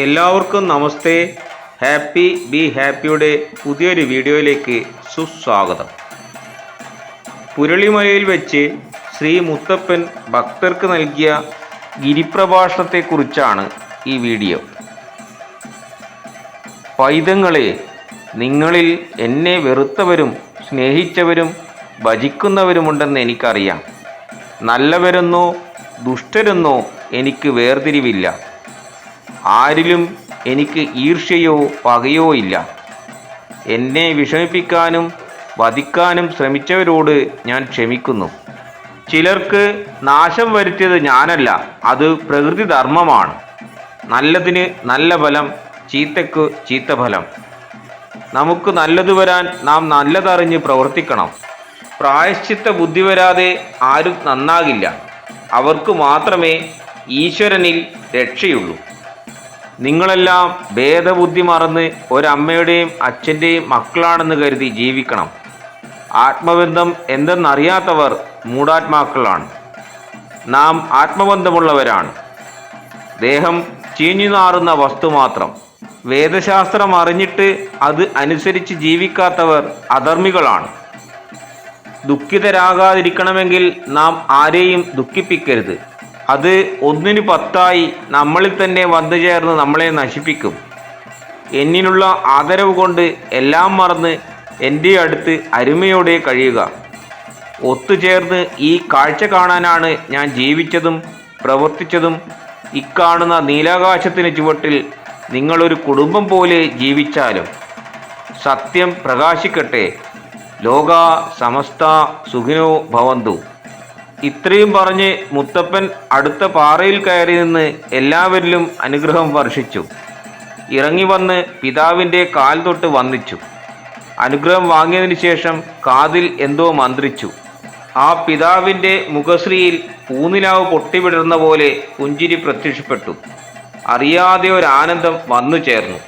എല്ലാവർക്കും നമസ്തേ. Happy be ഹാപ്പിയുടെ പുതിയൊരു വീഡിയോയിലേക്ക് സുസ്വാഗതം. പുരളിമലയിൽ വെച്ച് ശ്രീ മുത്തപ്പൻ ഭക്തർക്ക് നൽകിയ ഗിരിപ്രഭാഷണത്തെക്കുറിച്ചാണ് ഈ വീഡിയോ. പൈതങ്ങളെ നിങ്ങളിൽ എന്നെ വെറുത്തവരും സ്നേഹിച്ചവരും ഭജിക്കുന്നവരുമുണ്ടെന്ന് എനിക്കറിയാം. നല്ലവരെന്നോ ദുഷ്ടരെന്നോ എനിക്ക് വേർതിരിവില്ല. ആരിലും എനിക്ക് ഈർഷ്യയോ പകയോ ഇല്ല. എന്നെ വിഷമിപ്പിക്കാനും വധിക്കാനും ശ്രമിച്ചവരോട് ഞാൻ ക്ഷമിക്കുന്നു. ചിലർക്ക് നാശം വരുത്തിയത് ഞാനല്ല അത് പ്രകൃതി ധർമ്മമാണ് നല്ലതിന് നല്ല ഫലം ചീത്തക്ക് ചീത്ത ഫലം. നമുക്ക് നല്ലത് വരാൻ നാം നല്ലതറിഞ്ഞ് പ്രവർത്തിക്കണം. പ്രായശ്ചിത്ത ബുദ്ധി വരാതെ ആരും നന്നാകില്ല. അവർക്ക് മാത്രമേ ഈശ്വരനിൽ രക്ഷയുള്ളൂ. നിങ്ങളെല്ലാം ഭേദബുദ്ധി മറന്ന് ഒരമ്മയുടെയും അച്ഛന്റെയും മക്കളാണെന്ന് കരുതി ജീവിക്കണം. ആത്മബന്ധം എന്തെന്നറിയാത്തവർ മൂടാത്മാക്കളാണ്. നാം ആത്മബന്ധമുള്ളവരാണ്. ദേഹം ചീഞ്ഞു നാറുന്ന വസ്തു മാത്രം. വേദശാസ്ത്രം അറിഞ്ഞിട്ട് അത് അനുസരിച്ച് ജീവിക്കാത്തവർ അധർമ്മികളാണ്. ദുഃഖിതരാകാതിരിക്കണമെങ്കിൽ നാം ആരെയും ദുഃഖിപ്പിക്കരുത്. അത് ഒന്നിന് പത്തായി നമ്മളിൽ തന്നെ വന്നു ചേർന്ന് നമ്മളെ നശിപ്പിക്കും. എന്നിലുള്ള ആദരവ് കൊണ്ട് എല്ലാം മറന്ന് എന്റെ അടുത്ത് അരുമയോടെ കഴിയുക. ഒത്തുചേർന്ന് ഈ കാഴ്ച കാണാനാണ് ഞാൻ ജീവിച്ചതും പ്രവർത്തിച്ചതും. ഇക്കാണുന്ന നീലാകാശത്തിന് ചുവട്ടിൽ നിങ്ങളൊരു കുടുംബം പോലെ ജീവിച്ചാലും. സത്യം പ്രകാശിക്കട്ടെ. ലോക സമസ്ത സുഖിനോ ഭവന്തു. ഇത്രയും പറഞ്ഞ് മുത്തപ്പൻ അടുത്ത പാറയിൽ കയറി നിന്ന് എല്ലാവരിലും അനുഗ്രഹം വർഷിച്ചു. ഇറങ്ങി വന്ന് പിതാവിന്റെ കാൽ തൊട്ട് വന്ദിച്ചു. അനുഗ്രഹം വാങ്ങിയതിനു ശേഷം കാതിൽ എന്തോ മന്ത്രിച്ചു. ആ പിതാവിന്റെ മുഖശ്രീയിൽ പൂനിലാവ് പൊട്ടിവിടർന്ന പോലെ പുഞ്ചിരി പ്രത്യക്ഷപ്പെട്ടു. അറിയാതെ ആനന്ദം വന്നു ചേർന്നു.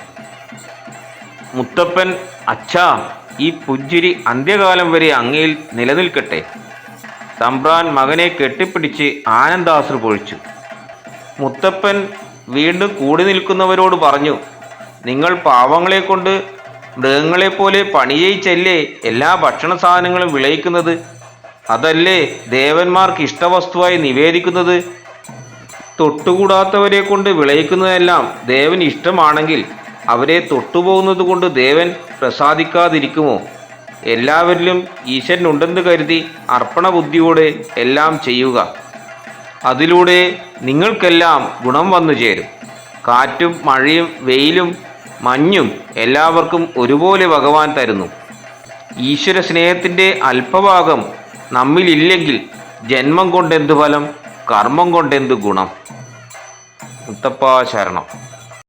മുത്തപ്പൻ അച്ഛാ ഈ പുഞ്ചിരി അന്ത്യകാലം വരെ അങ്ങയിൽ നിലനിൽക്കട്ടെ. തമ്പ്രാൻ മകനെ കെട്ടിപ്പിടിച്ച് ആനന്ദാശ്രു പൊഴിച്ചു. മുത്തപ്പൻ വീണ്ടും കൂടി നിൽക്കുന്നവരോട് പറഞ്ഞു നിങ്ങൾ പാവങ്ങളെ കൊണ്ട് മൃഗങ്ങളെപ്പോലെ പണി ചെയ്യിച്ചല്ലേ എല്ലാ ഭക്ഷണ സാധനങ്ങളും വിളയിക്കുന്നത്? അതല്ലേ ദേവന്മാർക്ക് ഇഷ്ടവസ്തുവായി നിവേദിക്കുന്നത്? തൊട്ടുകൂടാത്തവരെ കൊണ്ട് വിളയിക്കുന്നതെല്ലാം ദേവൻ ഇഷ്ടമാണെങ്കിൽ അവരെ തൊട്ടുപോകുന്നത് കൊണ്ട് ദേവൻ പ്രസാദിക്കാതിരിക്കുമോ? എല്ലാവരിലും ഈശ്വരനുണ്ടെന്ന് കരുതി അർപ്പണ ബുദ്ധിയോടെ എല്ലാം ചെയ്യുക. അതിലൂടെ നിങ്ങൾക്കെല്ലാം ഗുണം വന്നു ചേരും. കാറ്റും മഴയും വെയിലും മഞ്ഞും എല്ലാവർക്കും ഒരുപോലെ ഭഗവാൻ തരുന്നു. ഈശ്വര സ്നേഹത്തിന്റെ അല്പഭാഗം നമ്മിലില്ലെങ്കിൽ ജന്മം കൊണ്ടെന്ത് ഫലം? കർമ്മം കൊണ്ടെന്ത് ഗുണം? മുത്തപ്പ ശരണം.